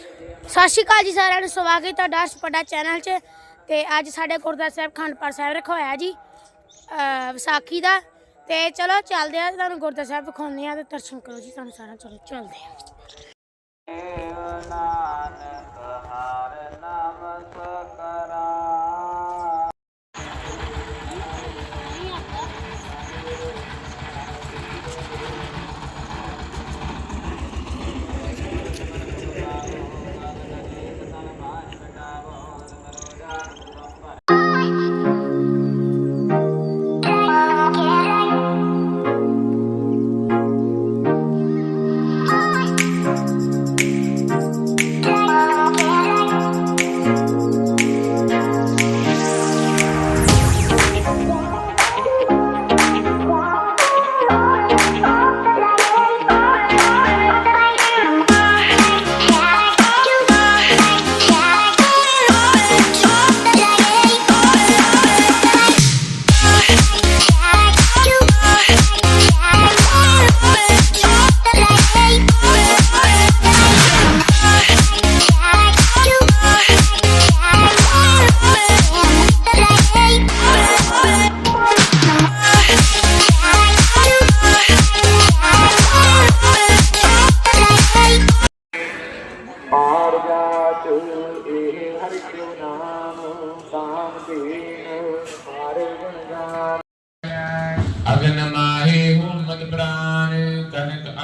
ਸਤਿ ਸ਼੍ਰੀ ਅਕਾਲ ਜੀ ਸਾਰਿਆਂ ਨੂੰ, ਸਵਾਗਤ ਹੈ ਤੁਹਾਡਾ ਸਪੜਾ ਚੈਨਲ 'ਚ ਤੇ ਅੱਜ ਸਾਡੇ ਗੁਰਦੁਆਰਾ ਸਾਹਿਬ ਖੰਡਪਾਰ ਸਾਹਿਬ ਰਖਵਾਇਆ ਜੀ ਵਿਸਾਖੀ ਦਾ ਤੇ ਚਲੋ ਚੱਲਦੇ ਆ ਤੁਹਾਨੂੰ ਗੁਰਦੁਆਰਾ ਸਾਹਿਬ ਵਿਖਾਉਂਦੇ ਆ ਤੇ ਦਰਸ਼ਨ ਕਰੋ ਜੀ, ਤੁਹਾਨੂੰ ਸਾਰਾ ਚਲੋ ਚੱਲਦੇ ਆ ਨਾਨਕ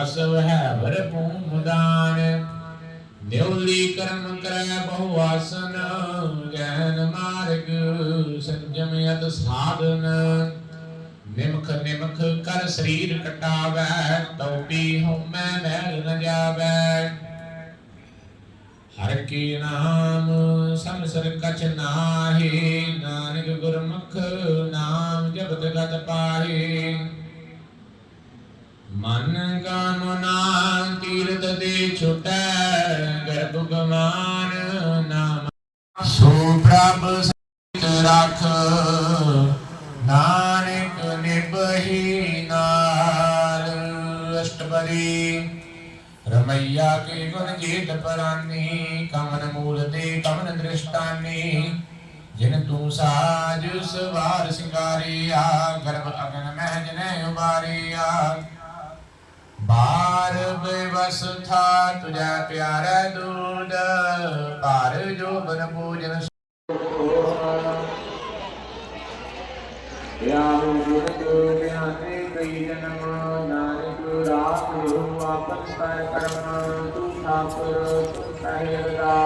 ਕਨਕ ਹੈ ਭਰ ਮੁਦਾਨ ਨਿਉਲੀ ਕਰਮ ਕਰੈ ਬਹੁ ਆਸਨ, ਗਹਿਨ ਮਾਰਗ ਸੰਜਮ ਯਤ ਸਾਧਨ। ਨਿਮਖ ਨਿਮਖ ਕਰ ਸਰੀਰ ਕਟਾਵੈ ਤਉਪੀ ਹਉਮੈ ਮੈਲ ਨ ਜਾਵੈ। ਹਰ ਕੀ ਨਾਮ ਸੰਸਰ ਕਛ ਨਾਹੀ, ਨਾਨਕ ਗੁਰਮੁਖ ਨਾਮ ਜਪਤ ਗਤ ਪਾਹੀ। ਮਨ ਕਾਮਨਾ ਤੀਰਤ ਦੇ ਛੁਟੈ, ਗਰਭ ਗਮਾਨ ਨਾਮ। ਸੋ ਪ੍ਰਭ ਸਿਤ ਰਖ, ਨਾਨਕ ਨਿਭਹੀ ਨਾਲ। ਅਸ਼ਟਪਦੀ ਰਮਈਆ ਕੇ ਗੁਣ ਜੀਤ ਪਰਾਨੀ, ਕਮਨ ਮੂਲ ਤੇ ਕਮਨ ਦ੍ਰਿਸ਼ਟਾਨੀ। ਜਿਨ ਤੂੰ ਸਾਜ ਸਵਾਰ ਸਿੰਗਾਰੀਆ, ਗਰਭ ਅਗਨ ਮਹਿ ਜਨੈ ਉਬਾਰੀਆ। ਬਾਰ ਬੇਵਸਥਾ ਤੁਝੈ ਪਿਆਰੈ ਦੂਧ ਭਾਰ ਜੋ ਬਨ ਪੂਜਨ ਯਾਹੂ ਗੁਰ ਗੁਰ ਬਿਆਨੇ ਕਈ ਜਨਮ, ਨਾਨਕ ਰਾਸ ਰੋ ਆਪਨ ਸਰ ਕਰਮ, ਤੂੰ ਠਾਕੁਰ, ਤੂੰ ਸਹਿ ਅਰਦਾਸ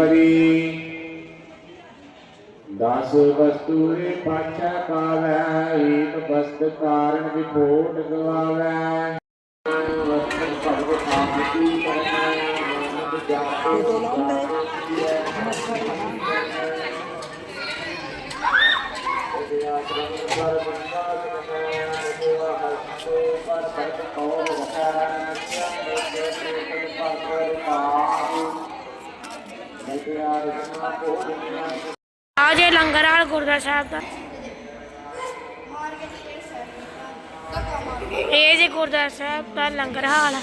ਬੇਸਪਰੀ ਦਸ ਵਸਤੂਰੇ ਪਾਛਾ ਕਾਵੈ ਏਕ ਬਸਤ ਕਾਰਨ ਵਿਖੋਟ ਗਵਾਵੈ। ਵਸਤੂ ਭਗਵ ਸ਼ਾਂਤੀ ਕਰਨਾ ਨਾਨਕ ਆ ਜੇ ਲੰਗਰ ਹਾਲ, ਗੁਰਦੁਆਰਾ ਸਾਹਿਬ ਦਾ ਇਹ ਜੇ ਗੁਰਦੁਆਰਾ ਸਾਹਿਬ ਦਾ ਲੰਗਰ ਹਾਲ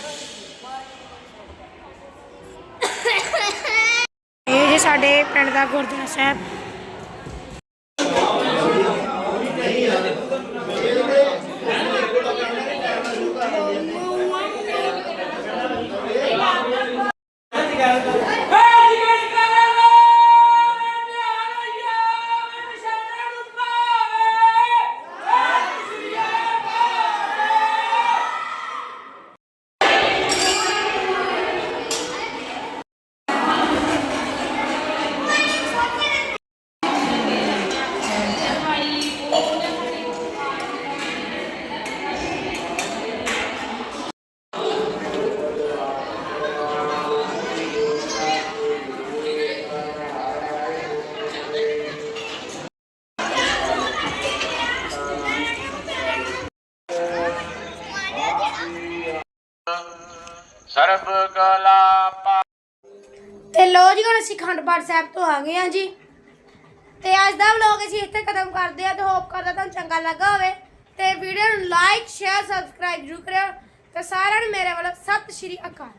ਇਹ ਜੇ ਸਾਡੇ ਪਿੰਡ ਦਾ ਗੁਰਦੁਆਰਾ ਸਾਹਿਬ Yeah. ਜੀ ਹੁਣ ਅਸੀਂ ਖੰਡ ਪਾਠ ਸਾਹਿਬ ਤੋਂ ਆ ਗਏ ਹਾਂ ਜੀ, ਤੇ ਅੱਜ ਦਾ ਵਲੌਗ ਅਸੀਂ ਇੱਥੇ ਖਤਮ ਕਰਦੇ ਆ ਤੇ ਹੋਪ ਕਰਦਾ ਤੁਹਾਨੂੰ ਚੰਗਾ ਲੱਗਾ ਹੋਵੇ। ਤੇ ਵੀਡੀਓ ਨੂੰ ਲਾਈਕ ਸ਼ੇਅਰ ਸਬਸਕ੍ਰਾਈਬ ਜ਼ਰੂਰ ਕਰਿਓ। ਤੇ ਸਾਰਿਆਂ ਨੂੰ ਮੇਰੇ ਵੱਲੋਂ ਸਤਿ ਸ਼੍ਰੀ ਅਕਾਲ।